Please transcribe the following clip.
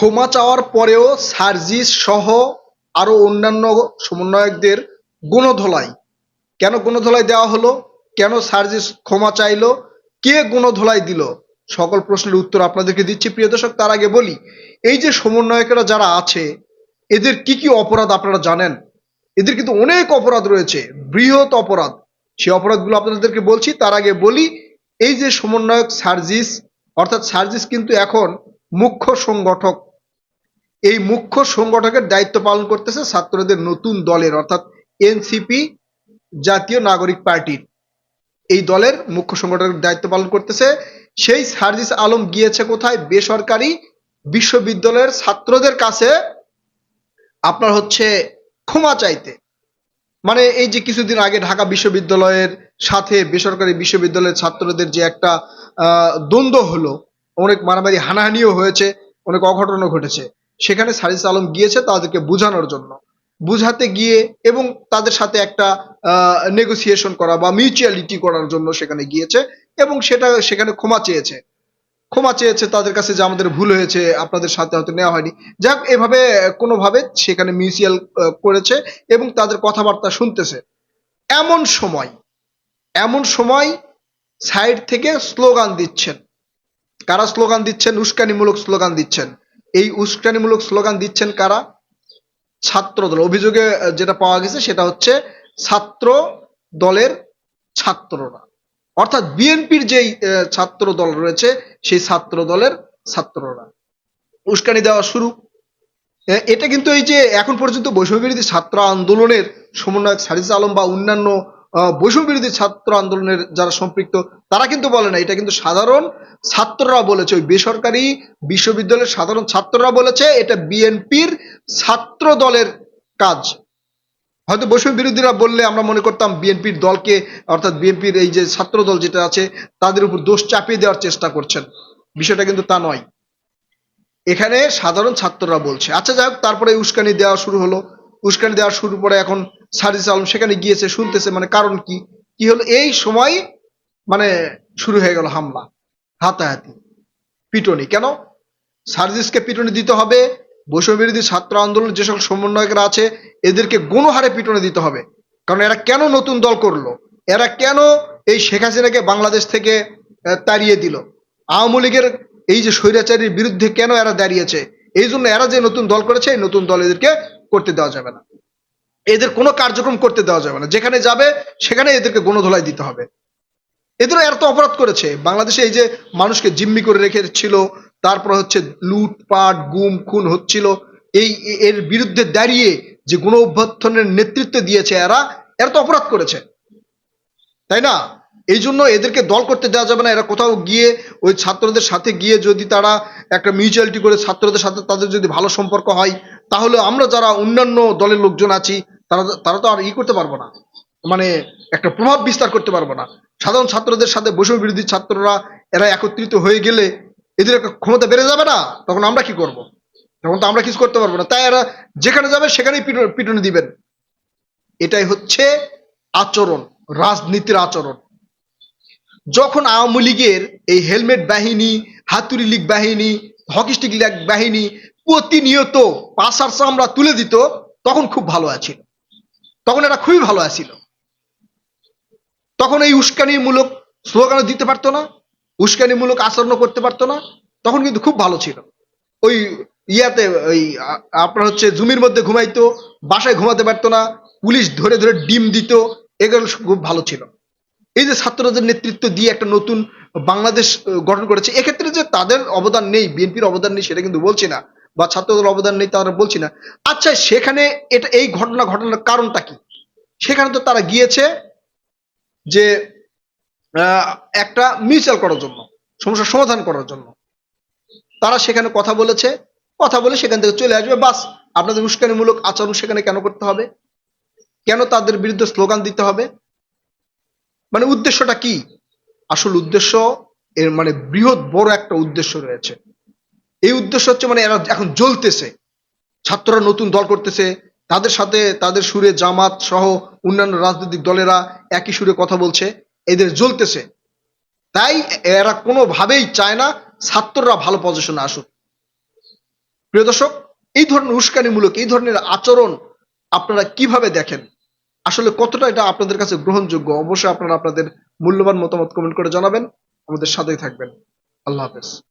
ক্ষমা চাওয়ার পরেও সার্জিস সহ আরও অন্যান্য সমন্বয়কদের গুণধোলাই। কেন গুণধোলাই দেওয়া হলো? কেন সার্জিস ক্ষমা চাইলো? কে গুণধোলাই দিল? সকল প্রশ্নের উত্তর আপনাদেরকে দিচ্ছি। প্রিয় দর্শক, তার আগে বলি, এই যে সমন্বয়কেরা যারা আছে, এদের কি কি অপরাধ আপনারা জানেন? এদের কিন্তু অনেক অপরাধ রয়েছে, বৃহৎ অপরাধ। সেই অপরাধগুলো আপনাদেরকে বলছি, তার আগে বলি, এই যে সমন্বয়ক সার্জিস, অর্থাৎ সার্জিস কিন্তু এখন মুখ্য সংগঠক এই মুখ্য সংগঠকের দায়িত্ব পালন করতেছে ছাত্রদের নতুন দলের অর্থাৎ এনসিপি জাতীয় নাগরিক পার্টির এই দলের মুখ্য সংগঠকের দায়িত্ব পালন করতেছে। সেই সার্জিস আলম গিয়েছে কোথায়? বেসরকারি বিশ্ববিদ্যালয়ের ছাত্রদের কাছে। আপনার হচ্ছে ক্ষমা চাইতে। মানে এই যে কিছুদিন আগে ঢাকা বিশ্ববিদ্যালয়ের সাথে বেসরকারি বিশ্ববিদ্যালয়ের ছাত্রদের যে একটা আহ, দ্বন্দ্ব হলো অনেক মারামারি হানাহানিও হয়েছে অনেক অঘটনও ঘটেছে। সেখানে সারিস আলম গিয়েছে তাদেরকে বোঝানোর জন্য। বুঝাতে গিয়ে এবং তাদের সাথে একটা নেগোসিয়েশন করা বা মিউচুয়ালিটি করার জন্য সেখানে গিয়েছে এবং সেটা সেখানে ক্ষমা চেয়েছে। ক্ষমা চেয়েছে, তাদের কাছে যে আমাদের ভুল হয়েছে, আপনাদের সাথে হয়তো নেওয়া হয়নি। যাক, এভাবে, কোনোভাবে সেখানে মিউচুয়াল করেছে এবং তাদের কথাবার্তা শুনতেছে। এমন সময় এমন সময় সাইড থেকে স্লোগান দিচ্ছেন। কারা স্লোগান দিচ্ছেন? উস্কানিমূলক স্লোগান দিচ্ছেন। এই উস্কানিমূলক স্লোগান দিচ্ছেন কারা? ছাত্র দল অভিযোগে যেটা পাওয়া গেছে সেটা হচ্ছে ছাত্র দলের ছাত্ররা। অর্থাৎ বিএনপির যেই ছাত্র দল রয়েছে, সেই ছাত্র দলের ছাত্ররা। উস্কানি দেওয়া শুরু। এটা কিন্তু এই যে এখন পর্যন্ত বৈষম্য বিরোধী ছাত্র আন্দোলনের সমন্বয়ক সারিস আলম বা অন্যান্য বৈষম্য বিরোধী ছাত্র আন্দোলনের যারা সম্পৃক্ত, তারা কিন্তু বলে না, এটা কিন্তু সাধারণ ছাত্ররা বলেছে। ওই বেসরকারি বিশ্ববিদ্যালয়ের সাধারণ ছাত্ররা বলেছে, এটা বিএনপির ছাত্র দলের কাজ। হয়তো বৈষম্য বিরোধীরা বললে আমরা মনে করতাম বিএনপির দলকে, অর্থাৎ বিএনপির এই যে ছাত্র দল যেটা আছে, তাদের উপর দোষ চাপিয়ে দেওয়ার চেষ্টা করছেন। বিষয়টা কিন্তু তা নয়। এখানে সাধারণ ছাত্ররা বলছে। আচ্ছা যাই হোক, তারপরে উস্কানি দেওয়া শুরু হলো। উস্কানি দেওয়া শুরু পরে এখন সারিস আলম সেখানে গিয়েছে, শুনতেছে মানে কারণ কি? কি হলো? এই সময় মানে শুরু হয়ে গেল হামলা, হাতাহাতি, পিটনি। কেন? সার্জিসকে পিটনি দিতে হবে বৈষম্য বিরোধী ছাত্র আন্দোলন যে সকল সমন্বয়করা আছে, এদেরকে গণহারে পিটনি দিতে হবে। কারণ এরা কেন নতুন দল করল? এরা কেন এই শেখ হাসিনাকে বাংলাদেশ থেকে তাড়িয়ে দিল? আওয়ামী লীগের এই যে স্বৈরাচারীর বিরুদ্ধে কেন এরা দাঁড়িয়েছে? এই জন্য এরা যে নতুন দল করেছে, এই নতুন দল এদেরকে করতে দেওয়া যাবে না। এদের কোনো কার্যক্রম করতে দেওয়া যাবে না। যেখানে যাবে, সেখানে এদেরকে গণধোলাই দিতে হবে। এদেরও এত অপরাধ করেছে। বাংলাদেশে এই যে মানুষকে জিম্মি করে রেখেছিল, তারপর হচ্ছে লুটপাট, গুম, খুন হচ্ছিল, এই এর বিরুদ্ধে দাঁড়িয়ে যে গণ অভ্যর্থনের নেতৃত্ব দিয়েছে এরা এরা তো অপরাধ করেছে। তাই না? এই জন্য এদেরকে দল করতে দেওয়া যাবে না। এরা কোথাও গিয়ে ওই ছাত্রদের সাথে গিয়ে যদি তারা একটা মিউচুয়ালিটি করে ছাত্রদের সাথে তাদের যদি ভালো সম্পর্ক হয়, তাহলে আমরা যারা অন্যান্য দলের লোকজন আছি তারা তারা তো আর ই করতে পারব না। মানে একটা প্রভাব বিস্তার করতে পারব না। সাধারণ ছাত্রদের সাথে বৈষম্য বিরোধী ছাত্ররা, এরা একত্রিত হয়ে গেলে এদের একটা ক্ষমতা বেড়ে যাবে না? তখন আমরা কি করব? তখন তো আমরা কিছু করতে পারব না। তাই এরা যেখানে যাবে, সেখানেই পিটু- পিটুনি দিবেন। এটাই হচ্ছে আচরণ, রাজনীতির আচরণ। যখন আওয়ামী লীগের এই হেলমেট বাহিনী, হাতুড়ি লীগ বাহিনী হকিস্টিক লীগ বাহিনী প্রতিনিয়ত পাশার চামড়া তুলে দিত, তখন খুব ভালো আছিল। তখন এরা খুবই ভালো আছিল। তখন এই উস্কানিমূলক স্লোগানও দিতে পারতো না, উস্কানিমূলক আচরণও করতে পারতো না, তখন কিন্তু খুব ভালো ছিল। ওই ইয়াতে, ওই আপনার হচ্ছে জমির মধ্যে ঘুমাইতো, বাসায় ঘুমাতে পারতো না, পুলিশ ধরে ধরে ডিম দিত, এগুলো খুব ভালো ছিল। এই যে ছাত্রদের নেতৃত্ব দিয়ে একটা নতুন বাংলাদেশ গঠন করেছে, এক্ষেত্রে যে তাদের অবদান নেই, বিএনপির অবদান নেই, সেটা কিন্তু বলছি না। বা ছাত্রদের অবদান নেই তারা বলছি না। আচ্ছা সেখানে এটা, এই ঘটনা ঘটনার কারণটা কি? সেখানে তো তারা গিয়েছে যে একটা মিউচুয়াল করার জন্য, সমস্যার সমাধান করার জন্য। তারা সেখানে কথা বলেছে, কথা বলে সেখান থেকে চলে আসবে। বাস, আপনাদের উস্কানিমূলক আচরণ সেখানে কেন করতে হবে? কেন তাদের বিরুদ্ধে স্লোগান দিতে হবে? মানে উদ্দেশ্যটা কি? আসল উদ্দেশ্য, এর মানে বৃহৎ বড় একটা উদ্দেশ্য রয়েছে। এই উদ্দেশ্য হচ্ছে মানে এরা এখন জ্বলতেছে। ছাত্ররা নতুন দল করতেছে। তাদের সাথে তাদের সুরে জামাত সহ অন্যান্য রাজনৈতিক দলেরা একই সুরে কথা বলছে। এদের জ্বলতেছে। তাই এরা কোনোভাবেই চায় না ছাত্ররা ভালো পজিশনে আসুক। প্রিয় দর্শক, এই ধরনের উস্কানিমূলক, এই ধরনের আচরণ আপনারা কীভাবে দেখেন? আসলে কতটা এটা আপনাদের কাছে গ্রহণযোগ্য? অবশ্যই আপনারা আপনাদের মূল্যবান মতামত কমেন্ট করে জানাবেন। আমাদের সাথেই থাকবেন। আল্লাহ হাফেজ।